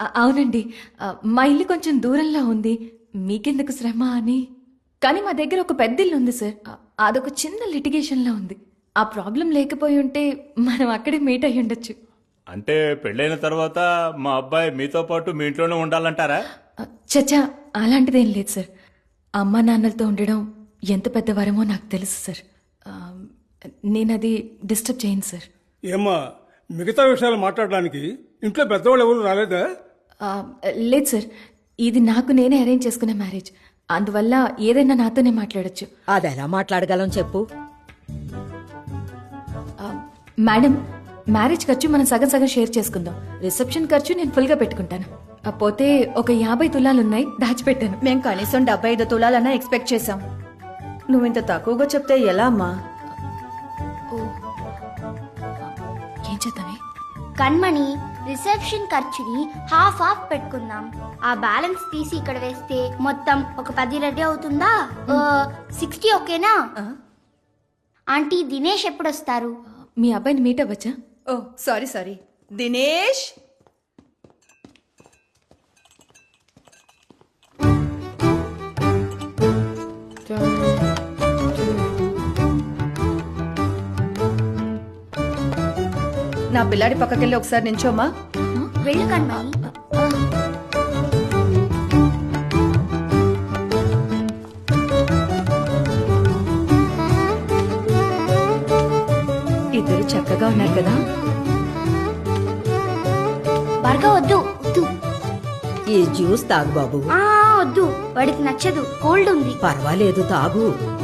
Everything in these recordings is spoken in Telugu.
అవునండి. మా ఇల్లు కొంచెం దూరంలో ఉంది. మీకెందుకు శ్రమ అని? కానీ మా దగ్గర ఒక పెద్ద ఇల్లు ఉంది సార్. అదొక చిన్న లిటిగేషన్లో ఉంది. ఆ ప్రాబ్లం లేకపోయి ఉంటే మనం అక్కడే మీట్ అయ్యి ఉండొచ్చు. అంటే పెళ్ళైన తర్వాత మా అబ్బాయి మీతో పాటు మీ ఇంట్లోనే ఉండాలంటారా? చచ్చా అలాంటిదేం లేదు సార్. అమ్మా నాన్నలతో ఉండడం ఎంత పెద్ద వరమో నాకు తెలుసు సార్. నేను అది డిస్టర్బ్ చేయను సార్. ఏమ్మా మిగతా విషయాలు మాట్లాడడానికి ఇంట్లో పెద్దవాళ్ళు ఎవరు రాలేదా? లేదు సార్ ఇది నాకు నేనే అరేంజ్ చేసుకున్న మ్యారేజ్ అందువల్ల ఏదైనా నాతోనే మాట్లాడొచ్చు. అది ఎలా మాట్లాడగలం చెప్పు? మేడం మ్యారేజ్ ఖర్చు మనం సగం సగం షేర్ చేసుకుందాం. రిసెప్షన్ ఖర్చు నేను ఫుల్గా పెట్టుకుంటాను. పోతే ఒక యాభై తులాలున్నాయి దాచిపెట్టాను. మేం కనీసం డెబ్బై ఐదు తులాలన్నా ఎక్స్పెక్ట్ చేశాం. నువ్వు ఇంత తక్కువగా చెప్తే ఎలా అమ్మా? ఏం చేద్దామే? కண்మణి రిసెప్షన్ ఖర్చుని హాఫ్ హాఫ్ పెట్టుకుందాం. ఆ బ్యాలెన్స్ తీసి ఇక్కడ వేస్తే మొత్తం ఒక పది రెడీ అవుతుందా? సిక్స్టీ ఓకేనా? ఆంటీ దినేష్ ఎప్పుడు వస్తారు మీ అబ్బాయిని మీట్ అవ్వచ్చా? Oh sorry sorry. దినేష్? పిల్లాడి పక్కకెళ్ళి ఒకసారి నించోమా వెళ్ళు ఇద్దరు చక్కగా ఉన్నారు కదా? వద్దు. ఈ జ్యూస్ తాగు బాబు. ఆ వద్దు. వాడికి నచ్చదు. కోల్డ్ ఉంది. పర్వాలేదు తాగు.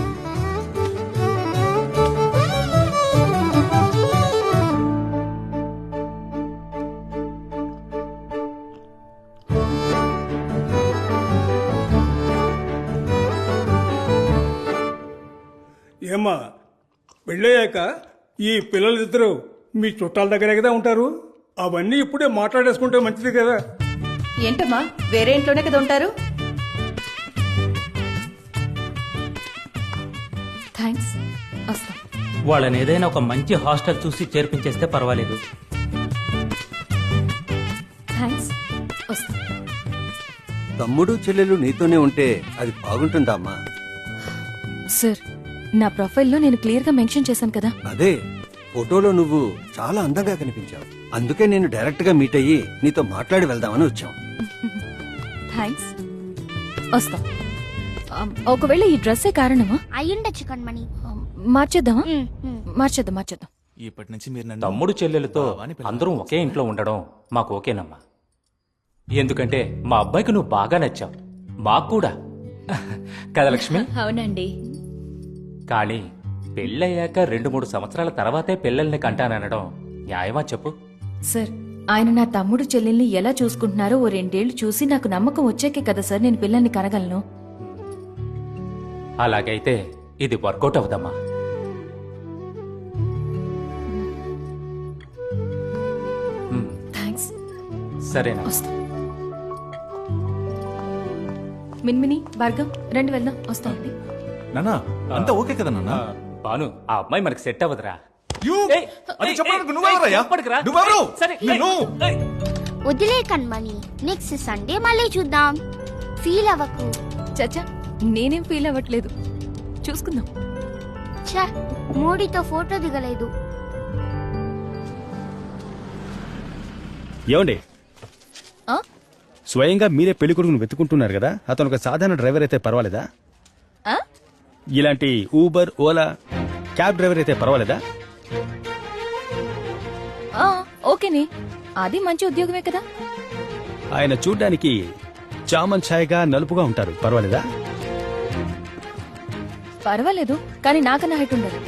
ఏమ్మా పెళ్ళయ్యాక ఈ పిల్లలిద్దరూ మీ చుట్టాల దగ్గరే కదా ఉంటారు? అవన్నీ ఇప్పుడే మాట్లాడేసుకుంటే మంచిది కదా. ఏంటమ్మా వేరే ఇంట్లోనే కదా ఉంటారు? థ్యాంక్స్. వస్తాం. వాళ్ళని ఏదైనా ఒక మంచి హాస్టల్ చూసి చేర్పించేస్తే పర్వాలేదు. థ్యాంక్స్. వస్తాం. తమ్ముడు చెల్లెలు నీతోనే ఉంటే అది బాగుంటుందమ్మా సార్ నా ప్రొఫైల్లో నేను క్లియర్గా మెన్షన్ చేశాను కదా. అదే ఫోటోలో నువ్వు చాలా అందంగా కనిపించావు. అందుకే నేను డైరెక్ట్గా మీట్ అయ్యి నీతో మాట్లాడి వెళ్దామని వచ్చాం. థ్యాంక్స్. వస్తాం. ఒకవేళ ఈ డ్రెస్సే కారణమా? అయ్యుండొచ్చు కண்మణి ఆ, మార్చేద్దామా. మార్చేద్దాం మార్చేద్దాం. ఇప్పటి నుంచి మీరు నన్ను తమ్ముడు చెల్లెలతో. అందరం ఒకే ఇంట్లో ఉండడం మాకు ఓకేనమ్మా. ఎందుకంటే మా అబ్బాయికి నువ్వు బాగా నచ్చావు. మాకు కూడా. కదా లక్ష్మి? అవునండి. కానీ పెళ్ళయ్యాక రెండు మూడు సంవత్సరాల తర్వాతే పిల్లల్ని కంటాననడం న్యాయమా చెప్పు? సార్ ఆయన నా తమ్ముడు చెల్లెల్ని ఎలా చూసుకుంటున్నారో ఓ రెండేళ్ళు చూసి నాకు నమ్మకం వచ్చాకే కదా సార్ నేను పిల్లల్ని కనగలను. అలాగైతే ఇది వర్కౌట్ అవుదమ్మా. థ్యాంక్స్ సరేనా? వస్తాం. మిన్మిని భార్గవ్ రండి వెళ్దాం. వస్తామండి. నానా అంతా ఓకే కదా నాన్న బాను ఆ అమ్మాయి మనకి సెట్ అవ్వదురా. అది చెప్పడానికి నువ్వెవరయ్యా? నువ్వెవరు? సరే. వదిలే కண்మణి నెక్స్ట్ సండే మళ్ళీ చూద్దాం. ఫీల్ అవ్వకు. చచ్చా నేనేం ఫీల్ అవ్వట్లేదు. చూసుకుందాం. ఛ మోడీతో ఫోటో దిగలేదు. ఏమండి? స్వయంగా మీరే పెళ్ళి కొడుకును వెతుకుంటున్నారు కదా? అతను ఒక సాధారణ డ్రైవర్ అయితే పర్వాలేదా? ఇలాంటి ఊబర్ ఓలా క్యాబ్ డ్రైవర్ అయితే పర్వాలేదా? ఆ, ఓకేనే. అది మంచి ఉద్యోగమే కదా. ఆయన చూడ్డానికి చామన్ ఛాయగా నలుపుగా ఉంటారు. పర్వాలేదా? పర్వాలేదు కానీ నాకన్నా హైట్ ఉండదు.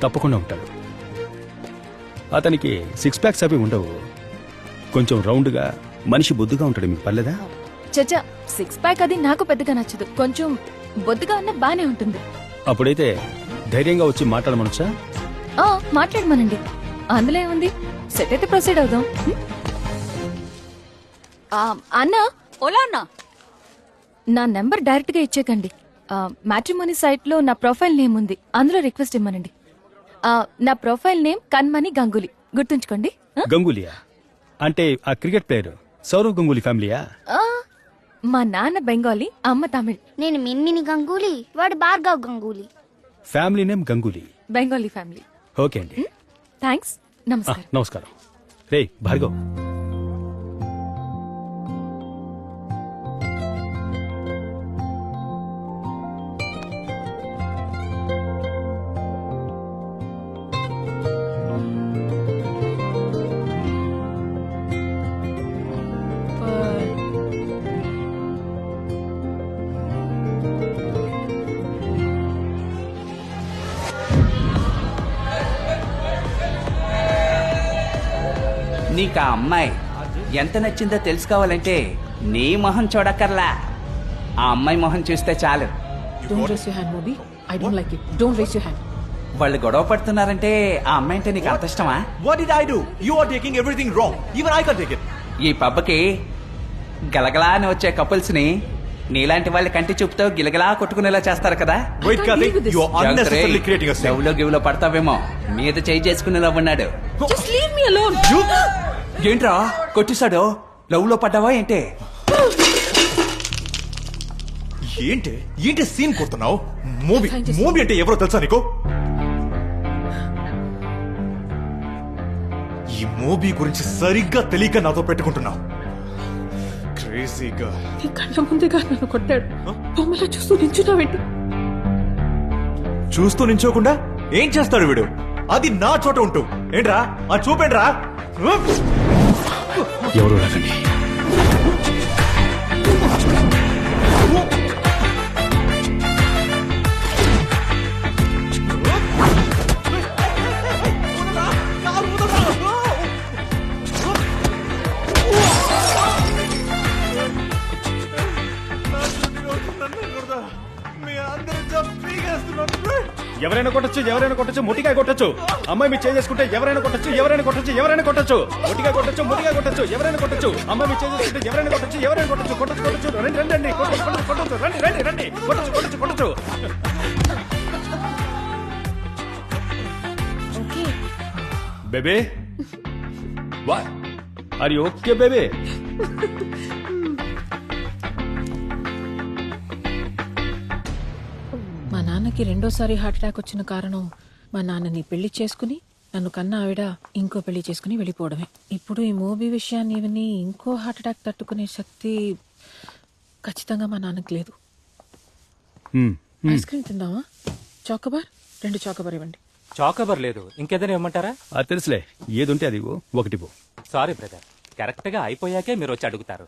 తప్పకుండా ఉంటాడు అతనికి సిక్స్ ప్యాక్స్ అవి ఉండవు. కొంచెం రౌండ్గా మనిషి బొద్దుగా ఉంటాడు. మీకు పర్లేదా? చచ్చా సిక్స్ ప్యాక్ అది నాకు పెద్దగా నచ్చదు. కొంచెం బొద్దుగా ఉన్న బానే ఉంటుంది. అప్పుడైతే ధైర్యంగా వచ్చి మాట్లాడమనొచ్చా? ఆ మాట్లాడమనండి. అందులో ఏముంది? సెట్ అయితే ప్రొసీడ్ అవుదాం. హ్మ్? ఆ, అన్నా ఓలా అన్నా. నా నెంబర్ డైరెక్ట్గా ఇచ్చేకండి మ్యాట్రిమోనీ సైట్లో నా ప్రొఫైల్ నేమ్ ఉంది. అందులో రిక్వెస్ట్ ఇమ్మనండి. ఆ, నా ప్రొఫైల్ నేమ్ కన్మణి గంగులీ. గుర్తుంచుకోండి? గంగులియా? అంటే ఆ క్రికెట్ ప్లేయర్. సౌరవ్ గంగూలీ ఫ్యామిలీయా? ఆ, మా నాన్న బెంగాలీ అమ్మ తమిళ్. నేను మిన్మిని గంగూలీ వాడు Bhargav Ganguly. Family name Ganguly. Bengali family okay అండి. థ్యాంక్స్ ఆ, నమస్కారం. నమస్కారం. రే భార్గవ్. నీకు ఆ అమ్మాయి. ఎంత నచ్చిందో తెలుసుకోవాలంటే నీ మొహం చూడక్కర్లా. ఆ అమ్మాయి మొహం చూస్తే చాలు. వాళ్ళు గొడవ పడుతున్నారంటే ఆ అమ్మాయి అంటే నీకు అంత ఇష్టమా? What I do you taking everything wrong even I can take ఈ పబ్బకి గలగలా అని వచ్చే కపుల్స్ని నీలాంటి వాళ్ళ కంటి చూపుతో గిలగలా కొట్టుకునేలా చేస్తారు కదా Wait, can't Karthik, deal with this. you are unnecessarily creating a scene. లవ్లో గివ్లో పడతావేమో మీద చేయి చేసుకునేలా ఉన్నాడు Just leave me alone. You? ఏంట్రా కొట్టిస్తాడు లవ్లో పడ్డావా ఏంటి ఏంటి ఏంటి సీన్ కొడుతున్నావు movie Thank you, sir. Movie అంటే ఎవరో తెలుసా నీకు ఈ మూవీ గురించి సరిగ్గా తెలియక నాతో పెట్టుకుంటున్నావు క్రేజీగా నీ కళ్ళ ముందుగా నన్ను కొట్టాడు. బొమ్మలా చూస్తూ నించున్నావేంటి చూస్తూ నించోకుండా ఏం చేస్తాడు వీడు? అది నా చోట ఉంటూ. ఏంట్రా? ఆ చూపేంట్రా ఎవరు రాకండి ఎవరైనా కొట్టచ్చు ఎవరైనా కొట్టచ్చు మొటిగా కొట్టచ్చు. అమ్మాయి మీరు చేసుకుంటే ఎవరైనా కొట్టచ్చు ఎవరైనా కొట్టచ్చు ఎవరైనా కొట్టచ్చు. మొటిగా కొట్టచ్చు మొటిగా కొట్టచ్చు ఎవరైనా కొట్టచ్చు. అమ్మాయి మీరు చేసుకుంటే ఎవరైనా కొట్టచ్చు ఎవరైనా కొట్టచ్చు కొట్టచ్చు కొట్టచ్చు. రండి రండి రండి కొట్టచ్చు కొట్టచ్చు కొట్టచ్చు రండి రండి రండి కొట్టచ్చు కొట్టచ్చు కొట్టచ్చు. బేబే? వా. Are you okay బేబే? నాన్నకి రెండోసారి హార్ట్ అటాక్ వచ్చిన కారణం మా నాన్నని పెళ్ళి చేసుకుని నన్ను కన్న ఆవిడ ఇంకో పెళ్ళి చేసుకుని వెళ్ళిపోవడమే. ఇప్పుడు ఈ మూవీ విషయాన్ని విని ఇంకో హార్ట్ అటాక్ తట్టుకునే శక్తి ఖచ్చితంగా మా నాన్నకి లేదు. హ్మ్. ఐస్ క్రీమ్ తిందామా? చాకోబార్ రెండు చాకోబార్ ఇవ్వండి. చాకబర్ లేదు. ఇంకేదైనా ఇవ్వమంటారా? అది తెలుసులే. ఏది ఉంటే అది ఇవ్వు, ఒకటి పో సారీ బ్రదర్. కరెక్ట్గా అయిపోయాకే మీరు వచ్చి అడుగుతారు.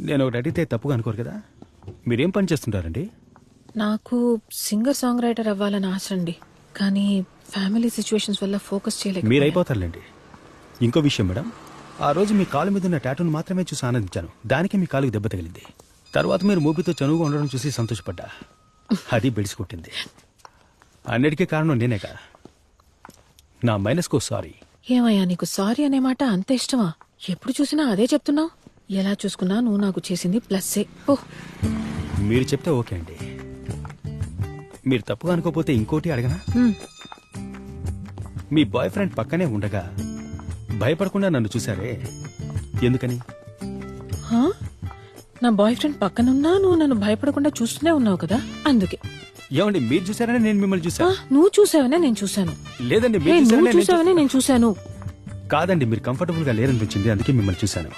నేను ఒకటి అడిగితే తప్పుగా అనుకోరు కదా? మీరేం పని చేస్తుంటారండి? నాకు సింగర్ సాంగ్ రైటర్ అవ్వాలని ఆశ అండి. కానీ ఫ్యామిలీ సిచ్యువేషన్స్ వల్ల ఫోకస్ చేయలేక మీరు అయిపోతారులేండి ఇంకో విషయం మేడం. ఆ రోజు మీ కాలు మీద ఉన్న టాటూను మాత్రమే చూసి ఆనందించాను. దానికి మీ కాలుకు దెబ్బ తగిలింది. తర్వాత మీరు మూపితో చనువుగా ఉండడం చూసి సంతోషపడ్డా. అది బెడిసి కొట్టింది. అన్నిటికీ కారణం నేనేగా. నా మైనస్కో సారీ. ఏమయ్యా నీకు సారీ అనే మాట అంత ఇష్టమా? ఎప్పుడు చూసినా అదే చెప్తున్నావు? ఎలా చూసుకున్నా నువ్వు నాకు చేసింది ప్లస్సే. ఓ. మీరు చెప్తే ఓకే అండి. మీరు తప్పుగా అనుకోపోతే ఇంకోటి అడగనా. మీ బాయ్ ఫ్రెండ్ పక్కనే ఉండగా భయపడకుండా నన్ను చూసారే ఎందుకని? హా? నా బాయ్ ఫ్రెండ్ పక్కనున్నా నువ్వు నన్ను భయపడకుండా చూస్తూనే ఉన్నావు కదా? అందుకే. ఏమండి మీరు చూసారని నేను మిమ్మల్ని ఆ, చూసా నువ్వు చూసావనే నేను చూశాను. లేదండి మీరు నువ్వు చూసారనే నేను చూసావనే నేను చూశాను. కాదండి మీరు కంఫర్టబుల్గా లేరనిపించింది అందుకే మిమ్మల్ని చూశాను.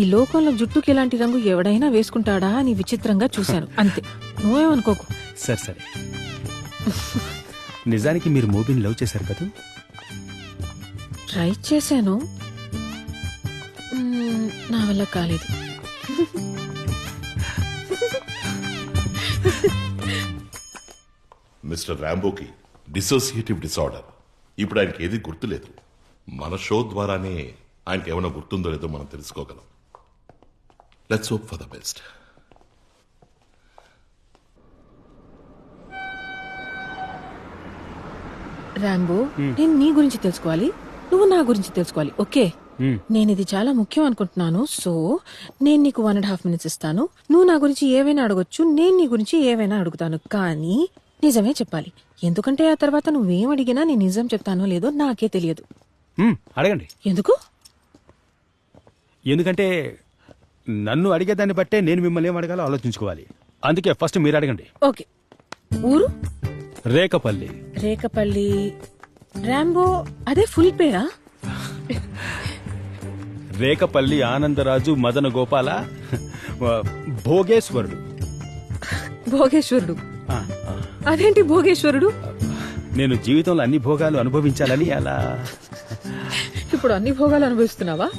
ఈ లోకంలో జుట్టుకి ఇలాంటి రంగు ఎవడైనా వేసుకుంటాడా అని విచిత్రంగా చూశాను. అంతే. నువ్వేమనుకోకు. సరే సరే. నిజానికి మీరు మూవీని లవ్ చేశారు కదా? ట్రై చేశాను. మ్మ్, నా వల్ల కాలేదు. మిస్టర్ రాంబోకి డిసోసియేటివ్ డిసార్డర్. ఇప్పుడు ఆయనకి ఏది గుర్తులేదు. మన షో ద్వారానే ఆయనకి ఏమైనా గుర్తుందో లేదో మనం తెలుసుకోగలం. Let's hope for the best Rambo నేను నీ గురించి తెలుసుకోవాలి నువ్వు నా గురించి తెలుసుకోవాలి ఓకే? నేను ఇది చాలా ముఖ్యం అనుకుంటున్నాను సో నేను నీకు వన్ అండ్ హాఫ్ మినిట్స్ ఇస్తాను. నువ్వు నా గురించి ఏవైనా అడగొచ్చు నేను నీ గురించి ఏవైనా అడుగుతాను కానీ నిజమే చెప్పాలి. ఎందుకంటే ఆ తర్వాత నువ్వేం అడిగినా నేను నిజం చెప్తానో లేదో నాకే తెలియదు. మ్మ్, అడగండి. ఎందుకు? ఎందుకంటే నన్ను అడిగేదాన్ని బట్టే నేను మిమ్మల్ని ఏం అడగాలో ఆలోచించుకోవాలి. అందుకే ఫస్ట్ మీరు అడగండి. ఓకే. ఊరు? రేకపల్లి రేకపల్లి రాంబో అదే ఫుల్ పేరా? రేకపల్లి ఆనందరాజు మదన గోపాల భోగేశ్వరుడు. భోగేశ్వరుడు. అదేంటి భోగేశ్వరుడు? నేను జీవితంలో అన్ని భోగాలు అనుభవించాలని అలా. ఇప్పుడు అన్ని భోగాలు అనుభవిస్తున్నావా?